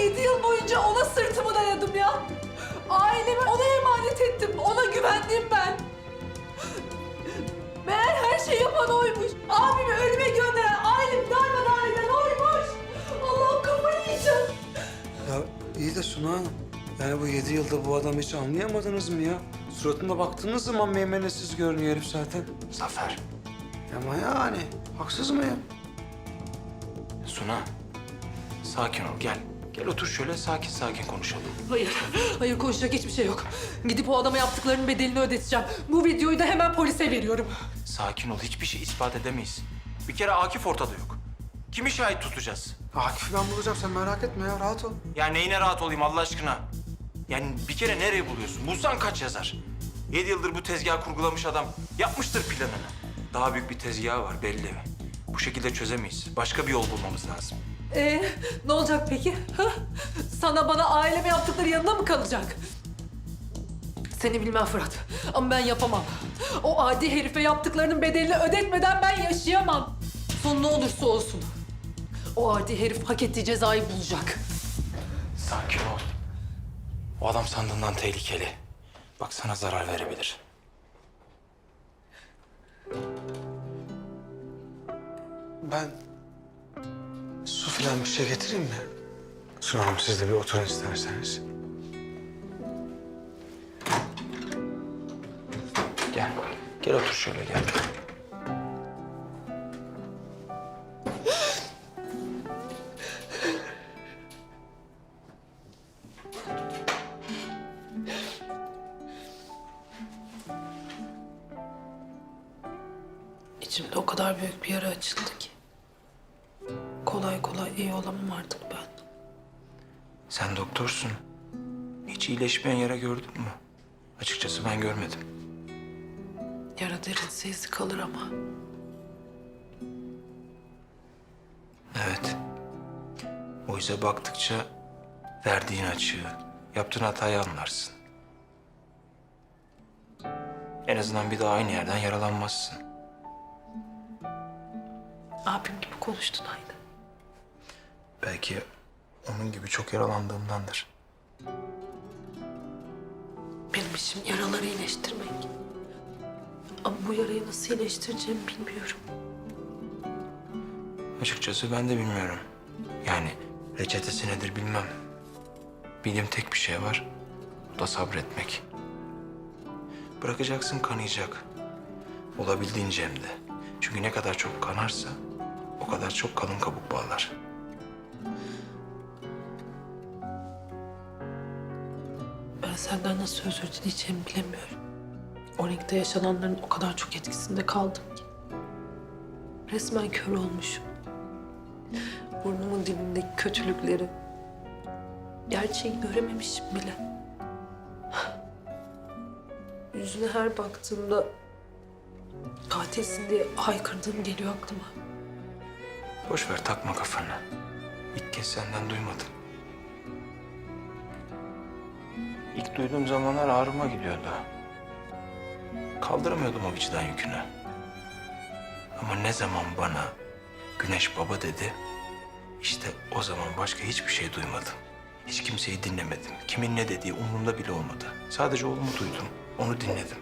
yedi yıl boyunca ona sırtımı dayadım ya. Ailemi ona emanet ettim. Ona güvendim ben. Meğer her şeyi yapan oymuş. Abimi ölüme gönderen, ailemi darmadağın eden oymuş. Allah'ım kafayı yiyeceğim. Ya iyi de Suna Hanım. Yani bu yedi yılda bu adamı hiç anlayamadınız mı ya? Suratına baktığınız zaman meymenetsiz görünüyor herif zaten. Zafer. Ama yani haksız mıyım? Suna. Sakin ol gel. Gel otur şöyle sakin sakin konuşalım. Hayır, hayır konuşacak hiçbir şey yok. Gidip o adama yaptıklarının bedelini ödeteceğim. Bu videoyu da hemen polise veriyorum. Sakin ol hiçbir şey ispat edemeyiz. Bir kere Akif ortada yok. Kimi şahit tutacağız? Akif'i ben bulacağım sen merak etme ya rahat ol. Ya neyine rahat olayım Allah aşkına? Yani bir kere nereye buluyorsun? Bulsan kaç yazar? Yedi yıldır bu tezgahı kurgulamış adam yapmıştır planını. Daha büyük bir tezgahı var belli. Bu şekilde çözemeyiz. Başka bir yol bulmamız lazım. Ee, ne olacak peki? Ha? Sana bana aileme yaptıkları yanında mı kalacak? Seni bilmem Fırat ama ben yapamam. O adi herife yaptıklarının bedelini ödetmeden ben yaşayamam. Son ne olursa olsun. O adi herif hak ettiği cezayı bulacak. Sakin ol. O adam sandığından tehlikeli. Bak sana zarar verebilir. Ben su filan bir şey getireyim mi? Suna Hanım siz de bir oturun isterseniz. Gel. Gel otur şöyle gel. İçimde o kadar büyük bir yara açıldı ki. İyi olamam artık ben. Sen doktorsun. Hiç iyileşmeyen yara gördün mü? Açıkçası ben görmedim. Yara derinse izi kalır ama. Evet. O yüzden baktıkça verdiğin açığı, yaptığın hatayı anlarsın. En azından bir daha aynı yerden yaralanmazsın. Abim gibi konuştun aynı. Belki onun gibi çok yaralandığımdandır. Benim işim yaraları iyileştirmek. Ama bu yarayı nasıl iyileştireceğimi bilmiyorum. Açıkçası ben de bilmiyorum. Yani reçetesi nedir bilmem. Bildiğim tek bir şey var. O da sabretmek. Bırakacaksın kanayacak. Olabildiğince hem de. Çünkü ne kadar çok kanarsa o kadar çok kalın kabuk bağlar. Ben senden nasıl özür dileyeceğimi bilemiyorum. O renkte yaşananların o kadar çok etkisinde kaldım ki. Resmen kör olmuşum. Burnumun dibindeki kötülükleri. Gerçeği görememişim bile. Yüzüne her baktığımda katilsin diye haykırdığım geliyor aklıma. Boş ver takma kafana. İlk kez senden duymadım. İlk duyduğum zamanlar ağrıma gidiyordu. Kaldıramıyordum o vicdan yükünü. Ama ne zaman bana Güneş Baba dedi, işte o zaman başka hiçbir şey duymadım. Hiç kimseyi dinlemedim. Kimin ne dediği umurumda bile olmadı. Sadece oğlumu duydum, onu dinledim.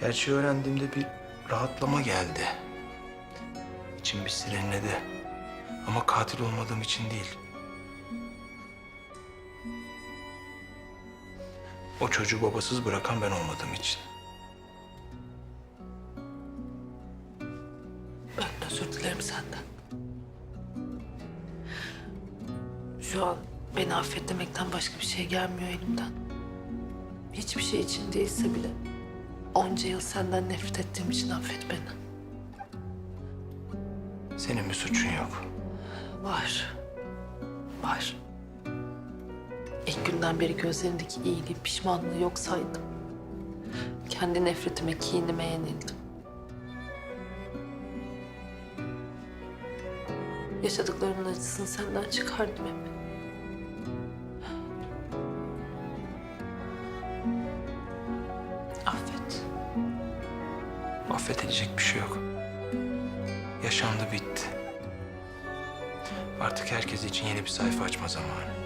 Gerçeği öğrendiğimde bir rahatlama geldi. İçim bir serinledi. Ama katil olmadığım için değil. O çocuğu babasız bırakan ben olmadığım için. Ben özür dilerim senden. Şu an beni affet demekten başka bir şey gelmiyor elimden. Hiçbir şey için değilse bile onca yıl senden nefret ettiğim için affet beni. Senin bir suçun yok. Var. Var. İlk günden beri gözlerindeki iyiliği, pişmanlığı yok saydım. Kendi nefretime, kinime yenildim. Yaşadıklarımın acısını senden çıkardım hep. Affet. Affedilecek bir şey yok. Yaşandı bitti. Artık herkes için yeni bir sayfa açma zamanı.